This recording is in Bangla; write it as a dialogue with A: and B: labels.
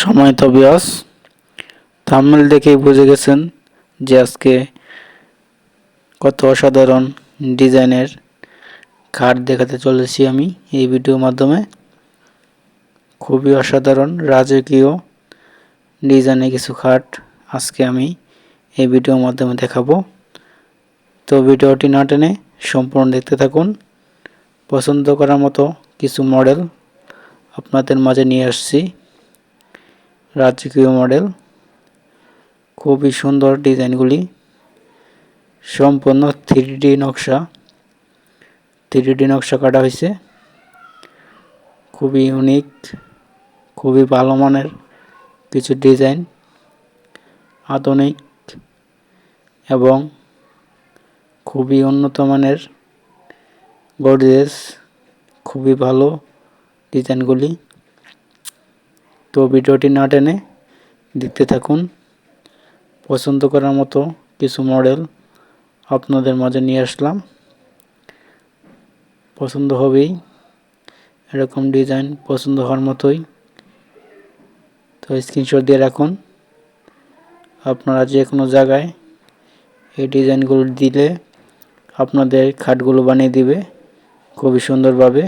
A: সময় তো বিয়স। থাম্বনেল দেখেই বুঝে গেছেন যে আজকে কত অসাধারণ ডিজাইনের খাট দেখাতে চলেছি আমি এই ভিডিওর মাধ্যমে। খুবই অসাধারণ, রাজকীয় ডিজাইনের কিছু খাট আজকে আমি এই ভিডিওর মাধ্যমে দেখাবো। তো ভিডিওটি না টেনে সম্পূর্ণ দেখতে থাকুন। পছন্দ করার মতো কিছু মডেল আপনাদের মাঝে নিয়ে আসছি। রাজকীয় মডেল। খুবই সুন্দর ডিজাইনগুলি। সম্পূর্ণ থ্রি নকশা। থ্রি নকশা কাটা হয়েছে। খুবই ইউনিক খুবই ভালো মানের কিছু ডিজাইন। আধুনিক এবং খুবই উন্নত মানের গডরেজ খুবই ভালো ডিজাইনগুলি। তো ভিডিওটি না টেনে দেখতে থাকুন। পছন্দ করার মতো কিছু মডেল আপনাদের মাঝে নিয়ে আসলাম। পছন্দ হবেই, এরকম ডিজাইন পছন্দ হওয়ার মতোই। তো স্ক্রিনশট দিয়ে রাখুন। আপনারা যে কোনো জায়গায় এই ডিজাইনগুলো দিলে আপনাদের খাটগুলো বানিয়ে দিবে খুবই সুন্দরভাবে।